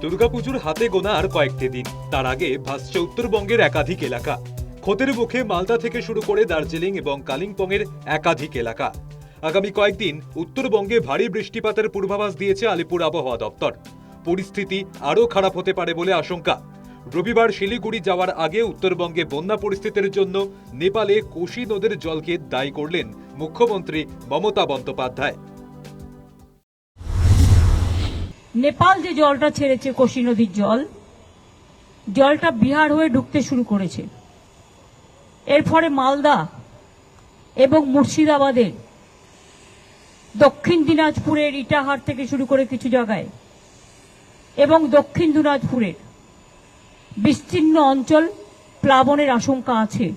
দুর্গাপুজোর হাতে গোনা আর কয়েকটি দিন। তার আগে ভাসছে উত্তরবঙ্গের একাধিক এলাকা। ক্ষতের মুখে মালদা থেকে শুরু করে দার্জিলিং এবং কালিম্পংয়ের একাধিক এলাকা। আগামী কয়েকদিন উত্তরবঙ্গে ভারী বৃষ্টিপাতের পূর্বাভাস দিয়েছে আলিপুর আবহাওয়া দপ্তর। পরিস্থিতি আরও খারাপ হতে পারে বলে আশঙ্কা। রবিবার শিলিগুড়ি যাওয়ার আগে উত্তরবঙ্গে বন্যা পরিস্থিতির জন্য নেপালে কোশি নদের জলকে দায়ী করলেন মুখ্যমন্ত্রী মমতা বন্দ্যোপাধ্যায়। নেপাল যে জলটা ছেড়েছে কোশি নদীর জল, জলটা বিহার হয়ে ঢুকতে শুরু করেছে। এর ফলে মালদা এবং মুর্শিদাবাদের দক্ষিণ দিনাজপুরের ইটাহার থেকে শুরু করে কিছু জায়গায় এবং দক্ষিণ দিনাজপুরের বিস্তীর্ণ অঞ্চল প্লাবনের আশঙ্কা আছে।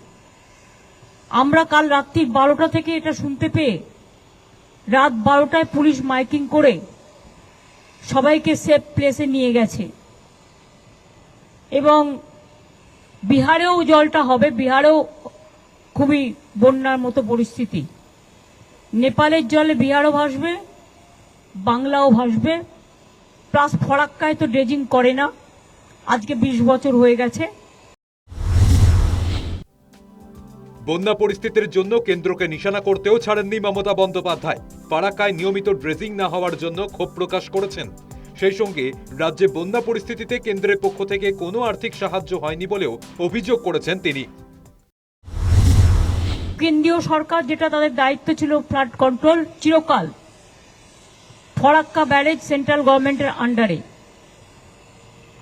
আমরা কাল রাত্রি বারোটা থেকে এটা শুনতে পেয়ে রাত বারোটায় পুলিশ মাইকিং করে সবাইকে সেফ প্লেসে নিয়ে গেছে। এবং বিহারেও জলটা হবে, বিহারেও খুবই বন্যার মতো পরিস্থিতি। নেপালের জলে বিহারও ভাসবে, বাংলাও ভাসবে প্লাস ফরাক্কায় তো ড্রেজিং করে না। আজকে বিশ বছর হয়ে গেছে। বন্যা পরিস্থিতির জন্য কেন্দ্রকে নিশানা করতেও ছাড়েননি মমতা বন্দ্যোপাধ্যায়। ফারাক্কায় নিয়মিত ড্রেজিং না হওয়ার জন্য ক্ষোভ প্রকাশ করেছেন। সেই সঙ্গে রাজ্যে বন্যা পরিস্থিতিতে কেন্দ্রের পক্ষ থেকে কোনো আর্থিক সাহায্য হয়নি বলেও অভিযোগ করেছেন তিনি। কেন্দ্রীয় সরকার যেটা তাদের দায়িত্ব ছিল ফ্লাড কন্ট্রোল, চিরকাল ফরাক্কা ব্যারেজ সেন্ট্রাল গভর্নমেন্টের আন্ডারে।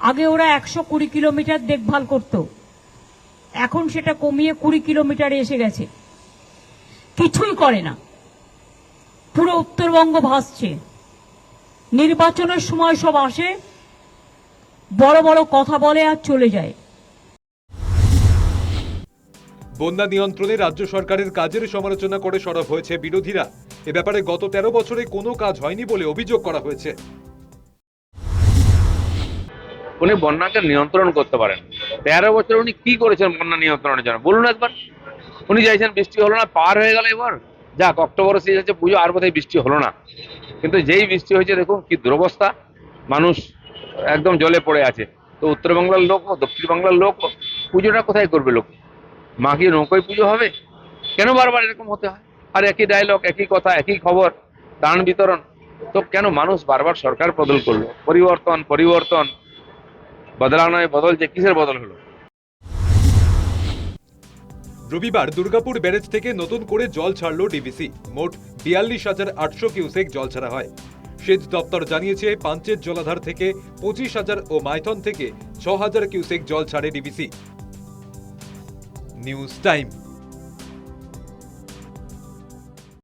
আগে ওরা একশো কুড়ি কিলোমিটার দেখভাল করত। এখন সেটা কমিয়ে কুড়ি কিলোমিটারে এসে গেছে। কিছুই করে না। পুরো উত্তরবঙ্গ ভাসছে। নির্বাচনের সময় সব আসে বড় বড় কথা বলে আর চলে যায়। বন্যা নিয়ন্ত্রণে রাজ্য সরকারের কাজের সমালোচনা করে সরব হয়েছে বিরোধীরা। এ ব্যাপারে গত তেরো বছরে কোনো কাজ হয়নি বলে অভিযোগ করা হয়েছে। উনি বন্যাকে নিয়ন্ত্রণ করতে পারেন তেরো বছর উনি কি করেছেন বন্যা নিয়ন্ত্রণের জন্য? বলুন একবার। উনি চাইছেন বৃষ্টি হলো না, পার হয়ে গেল এবার। যাক, অক্টোবর শেষ হচ্ছে পুজো, আর বোধহয় বৃষ্টি হলো না। কিন্তু যেই বৃষ্টি হয়েছে, দেখুন কি দুরবস্থা। মানুষ একদম জলে পড়ে আছে। তো উত্তরবাংলার লোক ও দক্ষিণ বাংলার লোক, পুজোটা কোথায় করবে লোক? মা কি নৌকোয় পুজো হবে? কেন বারবার এরকম হতে হয়? আর একই ডায়লগ একই কথা, একই খবর, দান বিতরণ। তো কেন মানুষ বারবার সরকার বদল করল? পরিবর্তন পরিবর্তন। বদলানোয় বদল যে কিসের বদল হলো? রবিবার দুর্গাপুর ব্যারেজ থেকে নতুন করে জল ছাড়ল ডিবিসি। মোট বিয়াল্লিশ হাজার আটশো কিউসেক জল ছাড়া হয়। সেচ দপ্তর জানিয়েছে, পাঞ্চের জলাধার থেকে পঁচিশ হাজার ও মাইথন থেকে ছ হাজার কিউসেক জল ছাড়ে ডিবিসি। News time.